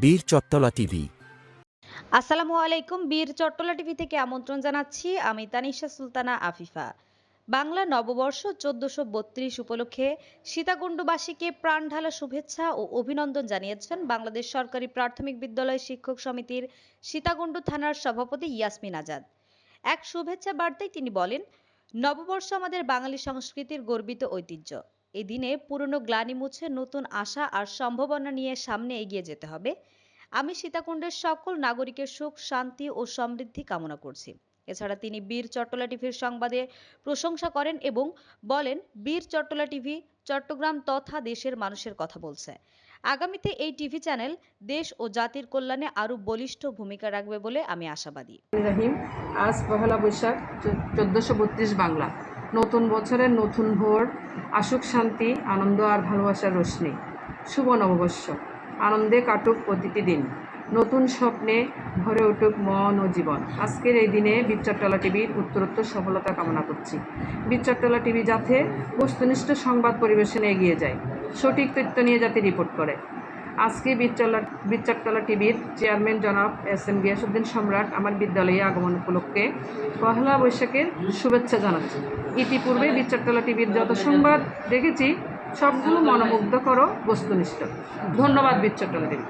বীর চত্তলা টিভি। আসসালামু আলাইকুম, বীর চট্টলা টিভি থেকে আমন্ত্রণ জানাচ্ছি আমি তানিশা সুলতানা আফিফা। বাংলা নববর্ষ চোদ্দশো বত্রিশ উপলক্ষে সীতাকুণ্ডবাসীকে প্রাণঢালা শুভেচ্ছা ও অভিনন্দন জানিয়েছেন বাংলাদেশ সরকারি প্রাথমিক বিদ্যালয় শিক্ষক সমিতির সীতাকুণ্ড থানার সভাপতি ইয়াসমিন আজাদ। এক শুভেচ্ছা বার্তায় তিনি বলেন, নববর্ষ আমাদের বাঙালি সংস্কৃতির গর্বিত ঐতিহ্য। এই দিনে পুরনো গ্লানি মুছে নতুন আশা আর সম্ভাবনা নিয়ে সামনে এগিয়ে যেতে হবে। আমি সীতাকুণ্ডের সকল নাগরিকের সুখ, শান্তি ও সমৃদ্ধি কামনা করছি। এছাড়া তিনি বীর চট্টলা টিভির সংবাদে প্রশংসা করেন এবং বলেন, বীর চট্টলা টিভি চট্টগ্রাম তথা দেশের মানুষের কথা বলছে। আগামীতে এই টিভি চ্যানেল দেশ ও জাতির কল্যাণে আরও বলিষ্ঠ ভূমিকা রাখবে বলে আমি আশাবাদী। আজ পহেলা বৈশাখ চোদ্দোশো বাংলা। নতুন বছরের নতুন ভোর, আসুক শান্তি, আনন্দ আর ভালোবাসার রোশনি। শুভ নববর্ষ। আনন্দে কাটুক প্রতিটি দিন। নতুন স্বপ্নে ভরে উঠুক মন ও জীবন। আজকের এই দিনে বিচ্চট্টলা টিভির উত্তরোত্তর সফলতা কামনা করছি। বিচ্চট্টলা টিভি যাতে বস্তুনিষ্ঠ সংবাদ পরিবেশনে এগিয়ে যায়। সঠিক তথ্য নিয়ে যাতে রিপোর্ট করে। আজকে বিচ্চলা বিচ্চারতলা টিভির চেয়ারম্যান জনাব এস এম গিয়াসুদ্দিন সম্রাট আমার বিদ্যালয়ে আগমন উপলক্ষে পহেলা বৈশাখের শুভেচ্ছা জানাচ্ছি। ইতিপূর্বে বিচ্চারতলা টিভির যত সংবাদ দেখেছি, সবগুলো মনোমুগ্ধকর বস্তুনিষ্ঠ। ধন্যবাদ বিচ্চারতলা টিভি।